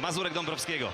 Mazurek Dąbrowskiego.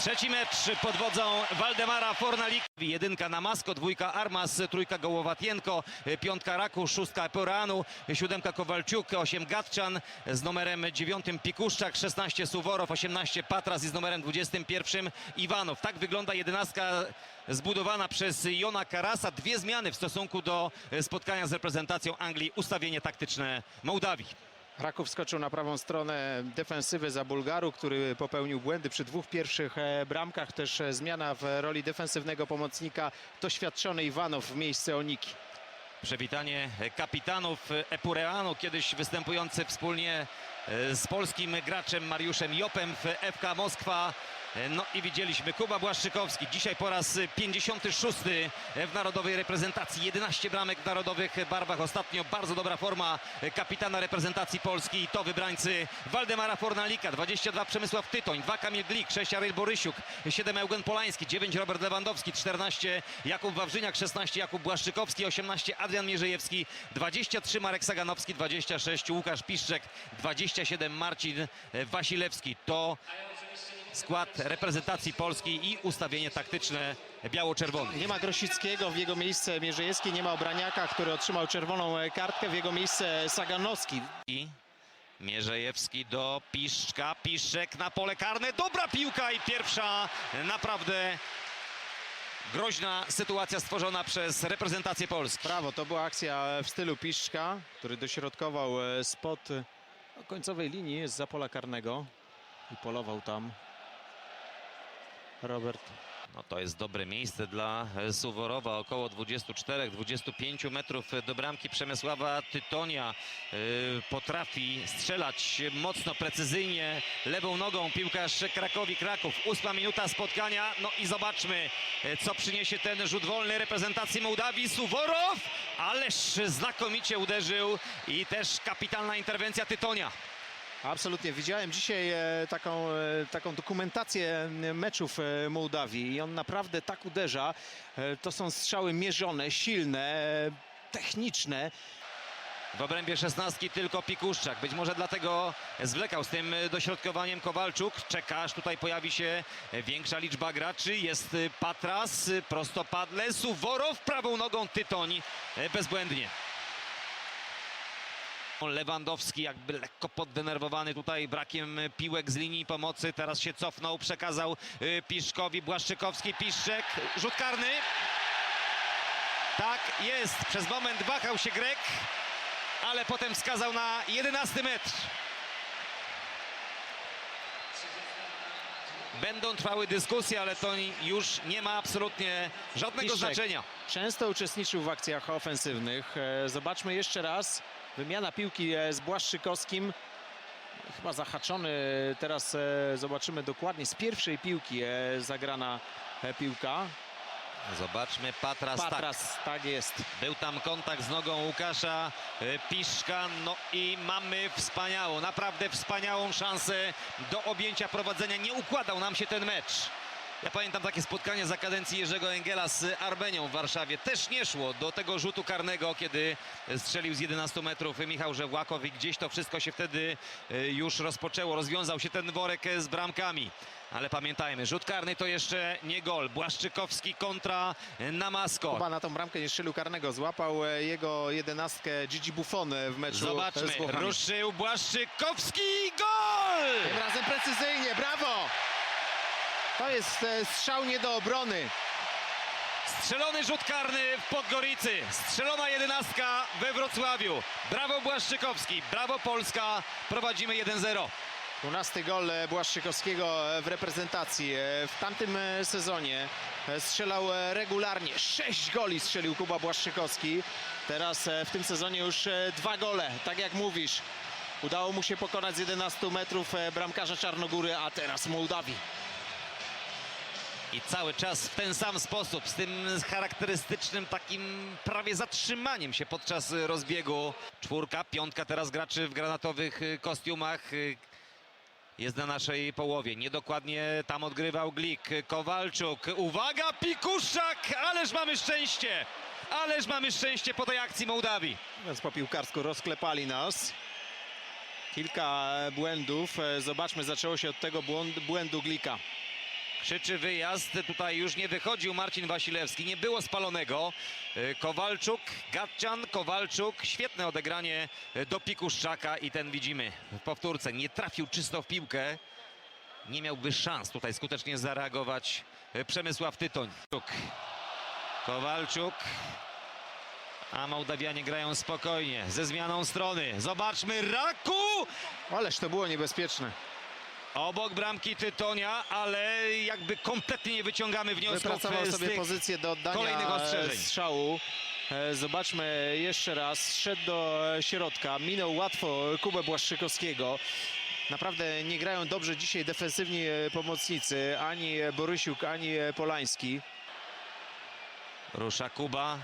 Trzeci mecz pod wodzą Waldemara Fornalik. Jedynka na Masko, dwójka Armas, trójka Gołowatienko, piątka Raku, szóstka Eporanu, siódemka Kowalciuk, osiem Gatczan, z numerem dziewiątym Pikuszczak, 16 Suworow, 18 Patras i z numerem 21 Iwanow. Tak wygląda jedenastka zbudowana przez Jona Karasa. Dwie zmiany w stosunku do spotkania z reprezentacją Anglii. Ustawienie taktyczne Mołdawii. Raków skoczył na prawą stronę defensywy za Bulgaru, który popełnił błędy przy dwóch pierwszych e, bramkach. Też e, zmiana w roli defensywnego pomocnika. Doświadczony Iwanow w miejsce Oniki. Przywitanie kapitanów Epureanu, kiedyś występujący wspólnie e, z polskim graczem Mariuszem Jopem w FK Moskwa. E, No i widzieliśmy Kuba Błaszczykowski, dzisiaj po raz 56 w narodowej reprezentacji, 11 bramek w narodowych barwach. Ostatnio bardzo dobra forma kapitana reprezentacji Polski i to wybrańcy Waldemara Fornalika, 22 Przemysław Tytoń, 2 Kamil Glik, 6 Aryl Borysiuk, 7 Eugen Polański, 9 Robert Lewandowski, 14 Jakub Wawrzyniak, 16 Jakub Błaszczykowski, 18 Adrian Mierzejewski, 23 Marek Saganowski, 26 Łukasz Piszczek, 27 Marcin Wasilewski. To skład reprezentacji Polski i ustawienie taktyczne biało-czerwone. Nie ma Grosickiego, w jego miejsce Mierzejewski, nie ma Obraniaka, który otrzymał czerwoną e, kartkę, w jego miejsce Saganowski. I Mierzejewski do Piszczka, Piszczek na pole karne, dobra piłka i pierwsza naprawdę groźna sytuacja stworzona przez reprezentację Polski. Brawo, to była akcja w stylu Piszczka, który dośrodkował e, spod e, no, końcowej linii z pola karnego i polował tam Robert. No to jest dobre miejsce dla Suworowa, około 24-25 metrów do bramki Przemysława Tytonia. E, Potrafi strzelać mocno, precyzyjnie, lewą nogą piłkarz Krakowi Kraków. Ósma minuta spotkania, no i zobaczmy, e, co przyniesie ten rzut wolny reprezentacji Mołdawii. Suworow, ależ znakomicie uderzył i też kapitalna interwencja Tytonia. Absolutnie. Widziałem dzisiaj e, taką, e, taką dokumentację m, meczów e, Mołdawii i on naprawdę tak uderza. E, To są strzały mierzone, silne, e, techniczne. W obrębie szesnastki tylko Pikuszczak. Być może dlatego zwlekał z tym dośrodkowaniem Kowalczuk. Czeka, aż tutaj pojawi się większa liczba graczy. Jest Patras, prostopadle, Suworow, prawą nogą Tytoń bezbłędnie. Lewandowski jakby lekko poddenerwowany tutaj brakiem piłek z linii pomocy. Teraz się cofnął, przekazał y, Piszkowi, Błaszczykowski, Piszczek, rzut karny. Tak jest, przez moment wahał się Grek, ale potem wskazał na 11 metr. Będą trwały dyskusje, ale to już nie ma absolutnie żadnego Piszczek. znaczenia. Często uczestniczył w akcjach ofensywnych. E, Zobaczmy jeszcze raz. Wymiana piłki e, z Błaszczykowskim. Chyba zahaczony. Teraz e, zobaczymy dokładnie z pierwszej piłki e, zagrana piłka. Zobaczmy, Patras, tak. Patras, tak jest. Był tam kontakt z nogą Łukasza Piszka. No i mamy wspaniałą, naprawdę wspaniałą szansę do objęcia prowadzenia. Nie układał nam się ten mecz. Ja pamiętam takie spotkanie za kadencji Jerzego Engela z Arbenią w Warszawie. Też nie szło do tego rzutu karnego, kiedy strzelił z 11 metrów Michał Żewłakow i gdzieś to wszystko się wtedy e, już rozpoczęło. Rozwiązał się ten worek e, z bramkami. Ale pamiętajmy, rzut karny to jeszcze nie gol. Błaszczykowski kontra Namasko. Chyba na tą bramkę nie strzelił karnego. Złapał e, jego jedenastkę Gigi Buffon e, w meczu Zobaczmy, ruszył Błaszczykowski, gol! Tym razem precyzyjnie, brawo! To jest e, strzał nie do obrony. Strzelony rzut karny w Podgoricy, strzelona jedenastka we Wrocławiu. Brawo Błaszczykowski, brawo Polska, prowadzimy 1-0. 12 gol e, Błaszczykowskiego e, w reprezentacji. W tamtym sezonie strzelał regularnie. 6 goli strzelił Kuba Błaszczykowski. Teraz w tym sezonie już dwa gole, tak jak mówisz. Udało mu się pokonać z 11 metrów bramkarza Czarnogóry, a teraz Mołdawii. I cały czas w ten sam sposób, z tym charakterystycznym takim prawie zatrzymaniem się podczas rozbiegu. Czwórka, piątka teraz graczy w granatowych y, kostiumach. y, Jest na naszej połowie. Niedokładnie tam odgrywał Glik. Kowalczuk. Uwaga, Pikuszczak! Ależ mamy szczęście! Ależ mamy szczęście po tej akcji Mołdawii. Więc po piłkarsku rozklepali nas. Kilka błędów. E, Zobaczmy, zaczęło się od tego błąd- błędu Glika. Krzyczy wyjazd. Tutaj już nie wychodził Marcin Wasilewski. Nie było spalonego. Y, Kowalczuk, Gatczan, Kowalczuk. Świetne odegranie y, do Pikuszczaka i ten widzimy w powtórce. Nie trafił czysto w piłkę. Nie miałby szans tutaj skutecznie zareagować y, Przemysław Tytoń. Kowalczuk. A Mołdawianie grają spokojnie, ze zmianą strony. Zobaczmy, Raku! Ależ to było niebezpieczne. Obok bramki Tytonia, ale jakby kompletnie nie wyciągamy wniosków Wypracował z sobie tych... pozycję do oddania kolejnych ostrzeżeń. e, strzału. E, Zobaczmy jeszcze raz. Szedł do e, środka. Minął łatwo Kubę Błaszczykowskiego. Naprawdę nie grają dobrze dzisiaj defensywni e, pomocnicy. Ani e, Borysiuk, ani e, Polański. Rusza Kuba.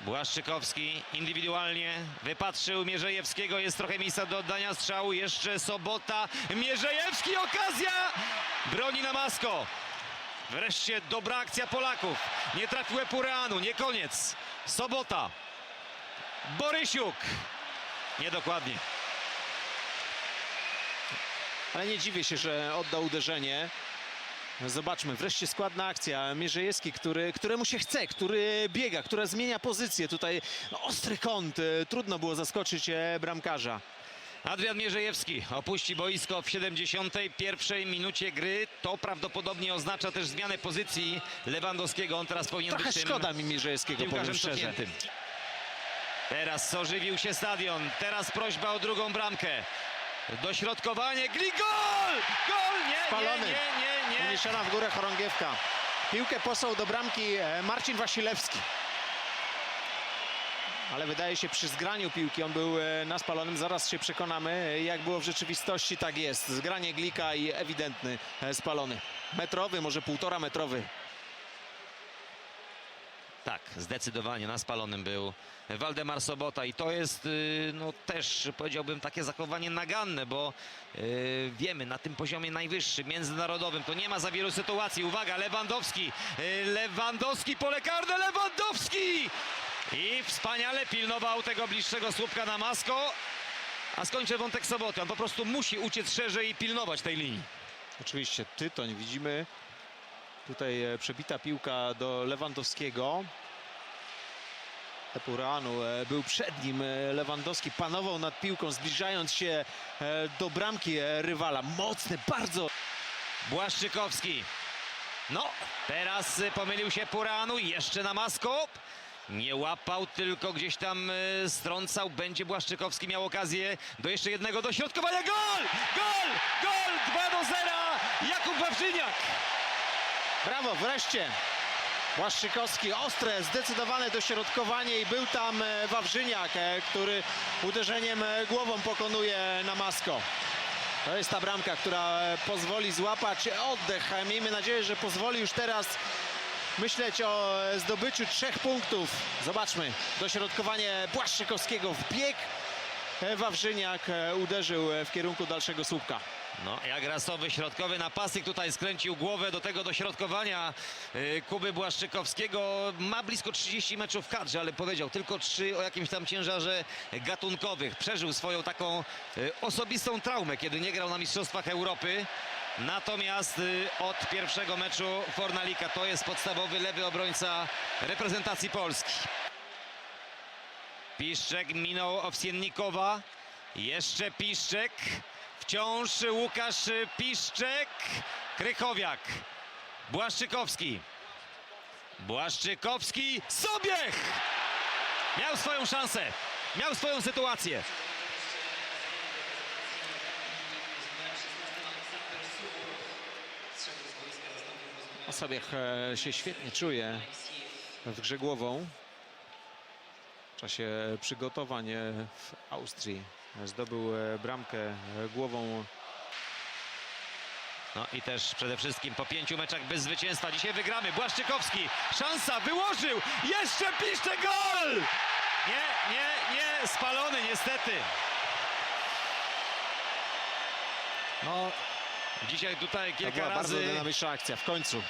Błaszczykowski indywidualnie wypatrzył Mierzejewskiego. Jest trochę miejsca do oddania strzału. Jeszcze Sobota. Mierzejewski, okazja! Broni na masko. Wreszcie dobra akcja Polaków. Nie trafił Epureanu, nie koniec. Sobota. Borysiuk. Niedokładnie. Ale nie dziwię się, że oddał uderzenie. Zobaczmy, wreszcie składna akcja. Mierzejewski, który, któremu się chce, który biega, która zmienia pozycję. Tutaj no, ostry kąt. e, Trudno było zaskoczyć e, bramkarza. Adrian Mierzejewski opuści boisko w 71 minucie gry. To prawdopodobnie oznacza też zmianę pozycji Lewandowskiego. On teraz powinien Trochę być szkoda mi Mierzejewskiego, powiem szczerze. cofniętym. Teraz ożywił się stadion. Teraz prośba o drugą bramkę. Dośrodkowanie. Gligol! Gol! Nie, Spalony. nie, nie, nie, nie. Uniesiona w górę chorągiewka. Piłkę posłał do bramki e, Marcin Wasilewski. Ale wydaje się przy zgraniu piłki on był e, na spalonym. Zaraz się przekonamy, jak było w rzeczywistości. Tak jest. Zgranie Glika i ewidentny e, spalony. Metrowy, może półtora metrowy. Tak, zdecydowanie na spalonym był Waldemar Sobota i to jest y, no, też powiedziałbym takie zachowanie naganne, bo y, wiemy na tym poziomie najwyższym, międzynarodowym, to nie ma za wielu sytuacji. Uwaga, Lewandowski, y, Lewandowski, pole karne, Lewandowski! I wspaniale pilnował tego bliższego słupka na masko. A skończę wątek Soboty. On po prostu musi uciec szerzej i pilnować tej linii. Oczywiście Tytoń widzimy. Tutaj e, przebita piłka do Lewandowskiego. Epuranu e, był przed nim. e, Lewandowski panował nad piłką, zbliżając się do bramki rywala. Mocny, bardzo. Błaszczykowski. No, teraz pomylił się Puranu, jeszcze na masko. Nie łapał, tylko gdzieś tam strącał. Będzie Błaszczykowski miał okazję do jeszcze jednego dośrodkowania. Gol! Gol! Gol! 2 do 0! Jakub Wawrzyniak! Brawo, wreszcie. Błaszczykowski, ostre, zdecydowane dośrodkowanie i był tam e, Wawrzyniak, e, który uderzeniem e, głową pokonuje Namasko. To jest ta bramka, która pozwoli złapać oddech. Miejmy nadzieję, że pozwoli już teraz myśleć o zdobyciu trzech punktów. Zobaczmy, dośrodkowanie Błaszczykowskiego w bieg. Wawrzyniak uderzył w kierunku dalszego słupka. No, jak rasowy środkowy napastnik tutaj skręcił głowę do tego dośrodkowania y, Kuby Błaszczykowskiego. Ma blisko 30 meczów w kadrze, ale powiedział tylko 3 o jakimś tam ciężarze gatunkowych. Przeżył swoją taką y, osobistą traumę, kiedy nie grał na Mistrzostwach Europy. Natomiast y, od pierwszego meczu Fornalika to jest podstawowy lewy obrońca reprezentacji Polski. Piszczek minął Owsiennikowa. Jeszcze Piszczek. Wciąż Łukasz Piszczek. Krychowiak. Błaszczykowski. Błaszczykowski. Sobiech! Miał swoją szansę. Miał swoją sytuację. Osobiech e, się świetnie czuje w grze głową. W czasie przygotowań e, w Austrii zdobył e, bramkę e, głową No i też przede wszystkim po pięciu meczach bez zwycięstwa. Dzisiaj wygramy. Błaszczykowski, szansa, wyłożył! Jeszcze piszcze gol! Nie, nie, nie, spalony niestety. No, dzisiaj tutaj To kilka była bardzo razy, dynamiczna akcja w końcu.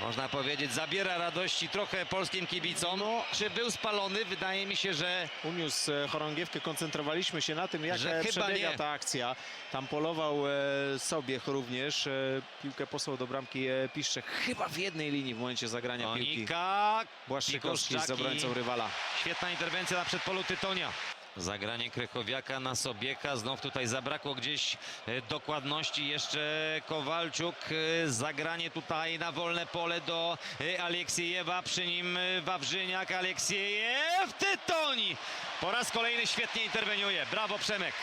Można powiedzieć, zabiera radości trochę polskim kibicom. No. Czy był spalony? Wydaje mi się, że Uniósł e, chorągiewkę, koncentrowaliśmy się na tym, jak Że przebiega ta akcja. Tam polował e, Sobiech również. E, piłkę posłał do bramki Piszczek. Chyba w jednej linii w momencie zagrania piłki. Błaszczykowski z obrońcą rywala. Świetna interwencja na przedpolu Tytonia. Zagranie Krychowiaka na Sobieka. Znów tutaj zabrakło gdzieś e, dokładności. Jeszcze Kowalczuk. e, Zagranie tutaj na wolne pole do e, Aleksiejewa. Przy nim Wawrzyniak. Aleksiejew. Tytoń. Po raz kolejny świetnie interweniuje. Brawo Przemek.